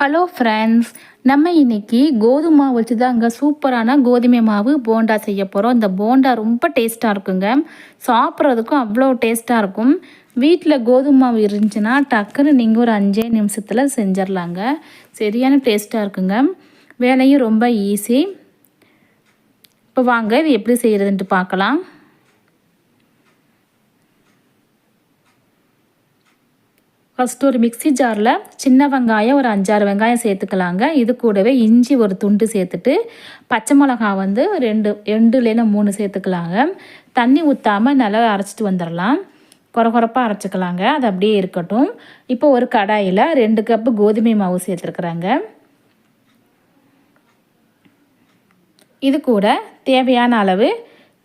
Hello friends நம்ம இன்றைக்கி கோதுமை மாவு வச்சு தாங்க சூப்பரான கோதுமை மாவு போண்டா செய்ய போகிறோம் இந்த போண்டா ரொம்ப டேஸ்ட்டாக இருக்குங்க. சாப்பிட்றதுக்கும் அவ்வளோ டேஸ்ட்டாக இருக்கும். வீட்டில் கோதுமை மாவு இருந்துச்சுன்னா டக்குன்னு நீங்கள் ஒரு அஞ்சே நிமிஷத்தில் செஞ்சிடலாங்க சரியான டேஸ்ட்டாக இருக்குங்க. வேலையும் ரொம்ப ஈஸி இப்போ வாங்க இது எப்படி செய்கிறதுன்ட்டு பார்க்கலாம். ஃபஸ்ட்டு ஒரு மிக்சி ஜாரில் சின்ன வெங்காயம் ஒரு அஞ்சாறு வெங்காயம் சேர்த்துக்கலாங்க. இது கூடவே இஞ்சி ஒரு துண்டு சேர்த்துட்டு பச்சை மிளகா வந்து ரெண்டு ரெண்டு இல்லைன்னா மூணு சேர்த்துக்கலாங்க. தண்ணி ஊற்றாமல் நல்லா அரைச்சிட்டு வந்துடலாம். குறகுறப்பாக அரைச்சிக்கலாங்க. அது அப்படியே இருக்கட்டும். இப்போ ஒரு கடாயில் ரெண்டு கப்பு கோதுமை மாவு சேர்த்துருக்குறாங்க. இது கூட தேவையான அளவு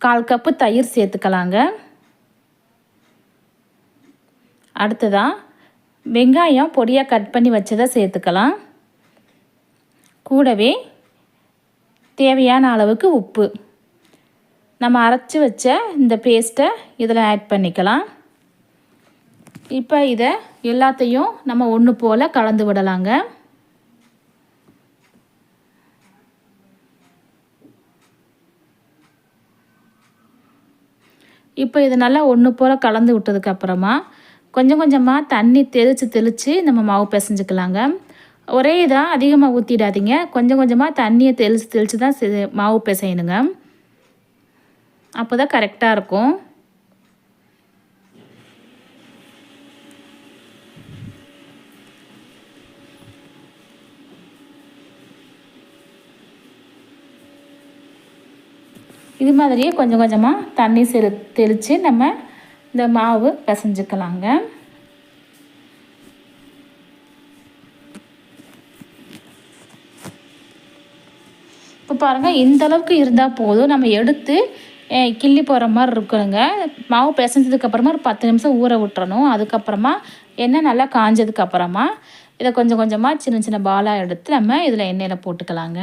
கால் கப்பு தயிர் சேர்த்துக்கலாங்க. அடுத்ததாக வெங்காயம் பொடியாக கட் பண்ணி வச்சதை சேர்த்துக்கலாம். கூடவே தேவையான அளவுக்கு உப்பு. நம்ம அரைச்சி வச்ச இந்த பேஸ்ட்டை இதில் ஆட் பண்ணிக்கலாம். இப்போ இதை எல்லாத்தையும் நம்ம ஒன்று போல் கலந்து விடலாங்க. இப்போ இதை நல்லா ஒன்று போல் கலந்து விட்டதுக்கப்புறமா கொஞ்சம் கொஞ்சமாக தண்ணி தெளித்து தெளித்து நம்ம மாவு பிசைஞ்சுக்கலாங்க. ஒரே இதாக அதிகமாக ஊற்றிடாதீங்க கொஞ்சம் கொஞ்சமாக தண்ணியை தெளித்து தெளித்து தான் மாவு பிசையணுங்க. அப்போ தான் கரெக்டாக இருக்கும். இது மாதிரியே கொஞ்சம் கொஞ்சமாக தண்ணி செலு தெளித்து நம்ம இந்த மாவு பிசைஞ்சுக்கலாங்க. இப்போ பாருங்கள் இந்த அளவுக்கு இருந்தால் போதும். நம்ம எடுத்து கிள்ளி போகிற மாதிரி இருக்கணுங்க மாவு பிசைஞ்சதுக்கப்புறமா ஒரு பத்து நிமிஷம் ஊற விட்டுறணும். அதுக்கப்புறமா எண்ணெய் நல்லா காஞ்சதுக்கப்புறமா இதை கொஞ்சம் கொஞ்சமாக சின்ன சின்ன பாலாக எடுத்து நம்ம இதில் எண்ணெயில் போட்டுக்கலாங்க.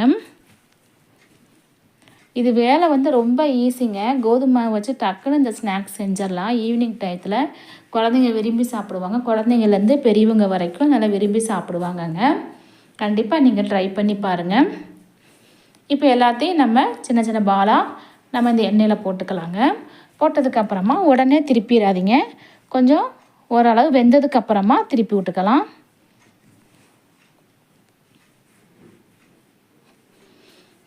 இது வேலை வந்து ரொம்ப ஈஸிங்க கோதுமை வச்சு டக்குன்னு இந்த ஸ்நாக்ஸ் செஞ்சிடலாம். ஈவினிங் டயத்தில் குழந்தைங்க விரும்பி சாப்பிடுவாங்க. குழந்தைங்கலேருந்து பெரியவங்க வரைக்கும் நல்லா விரும்பி சாப்பிடுவாங்கங்க. கண்டிப்பாக நீங்கள் ட்ரை பண்ணி பாருங்கள் இப்போ எல்லாத்தையும் நம்ம சின்ன சின்ன பாலாக நம்ம இந்த எண்ணெயில் போட்டுக்கலாங்க. போட்டதுக்கப்புறமா உடனே திருப்பிடாதீங்க. கொஞ்சம் ஓரளவு வெந்ததுக்கப்புறமா திருப்பி விட்டுக்கலாம்.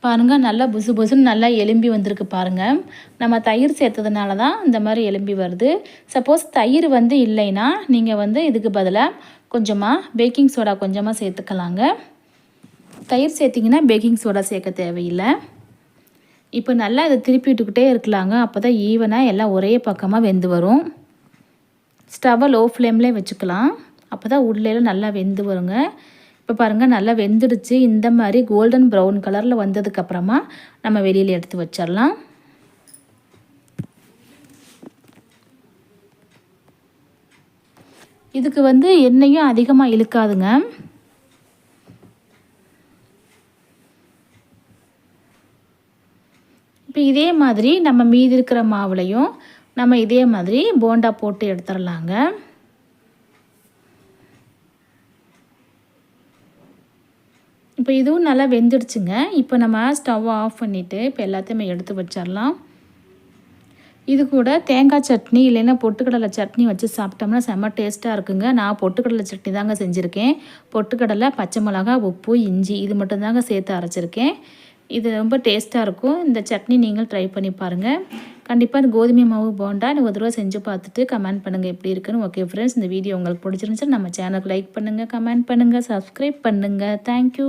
பாருங்கள் நல்லா புசு புசுன்னு நல்லா எலும்பி வந்திருக்கு பாருங்கள் நம்ம தயிர் சேர்த்ததுனால தான் இந்த மாதிரி எலும்பி வருது. சப்போஸ் தயிர் வந்து இல்லைன்னா நீங்கள் வந்து இதுக்கு பதிலாக கொஞ்சமாக பேக்கிங் சோடா கொஞ்சமாக சேர்த்துக்கலாங்க. தயிர் சேர்த்திங்கன்னா பேக்கிங் சோடா சேர்க்க தேவையில்லை. இப்போ நல்லா இதை திருப்பி விட்டுக்கிட்டே இருக்கலாங்க. அப்போ தான் ஈவனாக எல்லாம் ஒரே பக்கமாக வெந்து வரும். ஸ்டவ்வை லோ ஃப்ளேம்லேயே வச்சுக்கலாம். அப்போ தான் உள்ளேலாம் நல்லா வெந்து வருங்க. இப்போ பாருங்கள் நல்லா வெந்துடுச்சு. இந்த மாதிரி கோல்டன் ப்ரௌன் கலரில் வந்ததுக்கப்புறமா நம்ம வெளியில் எடுத்து வச்சிடலாம். இதுக்கு வந்து எண்ணெயும் அதிகமாக இழுக்காதுங்க. இப்போ இதே மாதிரி நம்ம மீதி இருக்கிற மாவுலையும் நம்ம இதே மாதிரி போண்டா போட்டு எடுத்துடலாங்க. இப்போ இதுவும் நல்லா வெந்துடுச்சுங்க. இப்போ நம்ம ஸ்டவ் ஆஃப் பண்ணிவிட்டு இப்போ எல்லாத்தையுமே எடுத்து வச்சிடலாம். இது கூட தேங்காய் சட்னி இல்லைன்னா பொட்டுக்கடலை சட்னி வச்சு சாப்பிட்டோம்னா செம்ம டேஸ்ட்டாக இருக்குங்க. நான் பொட்டுக்கடலை சட்னி தாங்க செஞ்சுருக்கேன். பொட்டுக்கடலை பச்சை மிளகா உப்பு இஞ்சி இது மட்டும்தாங்க சேர்த்து அரைச்சிருக்கேன். இது ரொம்ப டேஸ்ட்டாக இருக்கும். இந்த சட்னி நீங்கள் ட்ரை பண்ணி பாருங்கள் கண்டிப்பாக இந்த கோதுமை மாவு போண்டா ஒரு தடவை செஞ்சு பார்த்துட்டு கமெண்ட் பண்ணுங்கள் எப்படி இருக்குன்னு. ஓகே ஃப்ரெண்ட்ஸ் இந்த வீடியோ உங்களுக்கு பிடிச்சிருந்துச்சு நம்ம சேனலுக்கு லைக் பண்ணுங்கள் கமெண்ட் பண்ணுங்கள் சப்ஸ்கிரைப் பண்ணுங்கள் தேங்க்யூ